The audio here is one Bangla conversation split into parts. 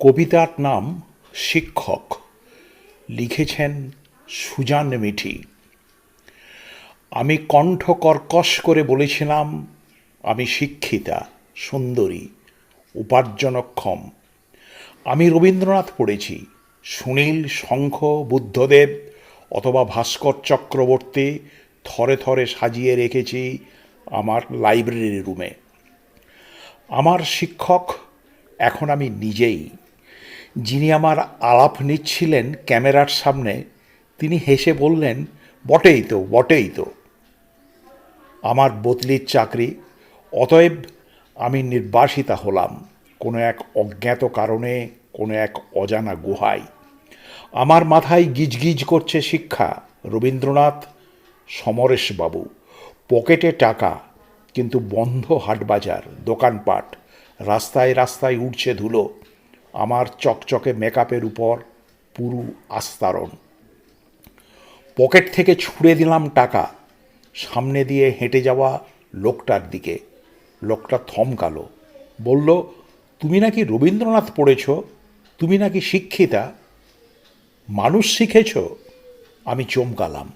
কবিতার নাম শিক্ষক। লিখেছেন সুজান মিঠি। আমি কণ্ঠ কর্কশ করে বলেছিলাম, আমি শিক্ষিতা, সুন্দরী, উপার্জনক্ষম। আমি রবীন্দ্রনাথ পড়েছি, সুনীল শঙ্খ, বুদ্ধদেব অথবা ভাস্কর চক্রবর্তী থরে থরে সাজিয়ে রেখেছি আমার লাইব্রেরি রুমে। আমার শিক্ষক এখন আমি নিজেই। যিনি আমার আলাপ নিচ্ছিলেন ক্যামেরার সামনে, তিনি হেসে বললেন, বটেই তো বটেই তো। আমার বদলির চাকরি, অতএব আমি নির্বাসিতা হলাম, কোনো এক অজ্ঞাত কারণে, কোনো এক অজানা গুহায়। আমার মাথায় গিজগিজ করছে শিক্ষা, রবীন্দ্রনাথ, সমরেশবাবু। পকেটে টাকা, কিন্তু বন্ধ হাটবাজার, দোকানপাট, রাস্তায় রাস্তায় উঠছে ধুলো। আমার চকচকে মেকআপের উপর পুরু আস্তারণ। পকেট থেকে ছুঁড়ে দিলাম টাকা। সামনে দিয়ে হেঁটে যাওয়া লোকটার দিকে। লোকটা থমকালো। বলল, তুমি নাকি রবীন্দ্রনাথ পড়েছ? তুমি নাকি শিক্ষিতা? মানুষ শিখেছ? আমি চমকালাম।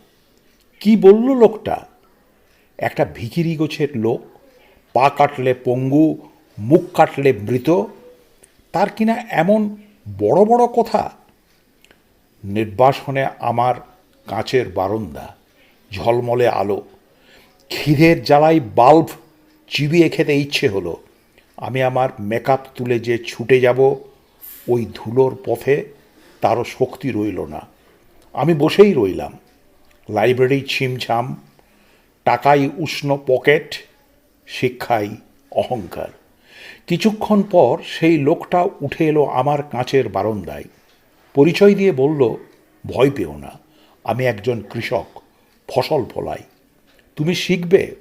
কি বলল লোকটা? একটা ভিখিরি গোছের লোক। পা কাটলে পঙ্গু, মুখ কাটলে মৃত তার কিনা এমন বড় বড় কথা? নির্বাসনে আমার কাঁচের বারান্দা, ঝলমলে আলো। খিদের জ্বালাই বাল্ব চিবিয়ে খেতে ইচ্ছে হলো। আমি আমার মেকআপ তুলে যে ছুটে যাব, ওই ধুলোর পথে তারও শক্তি রইল না। আমি বসেই রইলাম। লাইব্রেরি ছিমছাম, টাকাই উষ্ণ পকেট, শিক্ষাই অহংকার। কিছুক্ষণ পর সেই লোকটা উঠে এলো আমার কাঁচের বারান্দায়। পরিচয় দিয়ে বলল, ভয় পেও না, আমি একজন কৃষক, ফসল ফলাই। তুমি শিখবে?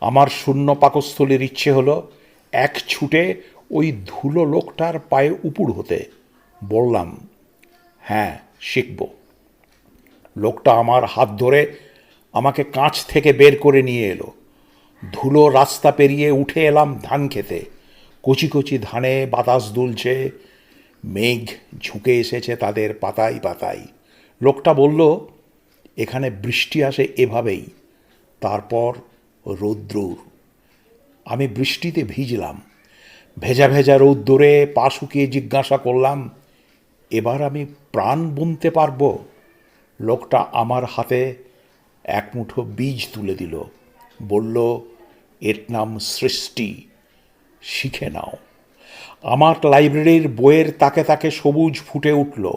আমার শূন্য পাকস্থলীর ইচ্ছে হলো এক ছুটে ওই ধুলো লোকটার পায়ে উপুড় হতে। বললাম হ্যাঁ শিখব। লোকটা আমার হাত ধরে আমাকে কাঁচ থেকে বের করে নিয়ে এলো। ধুলো রাস্তা পেরিয়ে উঠে এলাম ধান খেতে। কচি কচি ধানে বাতাস দুলছে, মেঘ ঝুঁকে এসেছে তাদের পাতায় পাতায়। লোকটা বলল, এখানে বৃষ্টি আসে এভাবেই, তারপর রৌদ্রুর। আমি বৃষ্টিতে ভিজলাম, ভেজা ভেজা রৌদ্রে পা শুকিয়ে জিজ্ঞাসা করলাম, এবার আমি প্রাণ বুনতে পারব? লোকটা আমার হাতে এক মুঠো বীজ তুলে দিল, বলল, এর নাম সৃষ্টি। শিখে নাও। আমার লাইব্রেরির বইয়ের তাকে তাকে সবুজ ফুটে উঠল।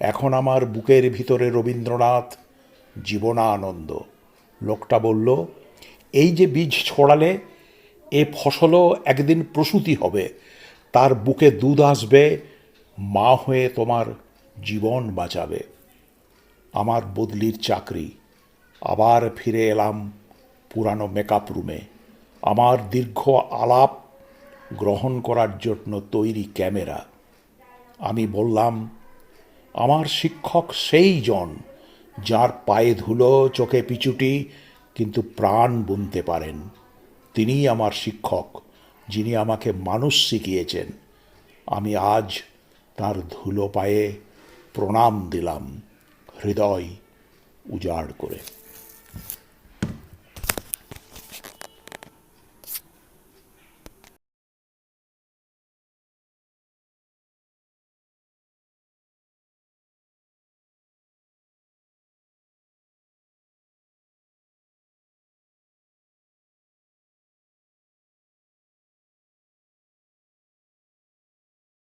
এখন আমার বুকের ভিতরে রবীন্দ্রনাথ, জীবনানন্দ। লোকটা বলল, এই যে বীজ ছড়ালে এ ফসলও একদিন প্রসূতি হবে। তার বুকে দুধ আসবে, মা হয়ে তোমার জীবন বাঁচাবে। আমার বদলির চাকরি, আবার ফিরে এলাম পুরানো মেকআপ রুমে। আমার দীর্ঘ আলাপ গ্রহণ করার জন্য তৈরি ক্যামেরা। আমি বললাম, আমার শিক্ষক সেই জন যার পায়ে ধুলো, চোখে পিছুটি কিন্তু প্রাণ বুনতে পারেন। তিনিই আমার শিক্ষক, যিনি আমাকে মানুষ শিখিয়েছেন। আমি আজ তার ধুলো পায়ে প্রণাম দিলাম, হৃদয় উজাড় করে।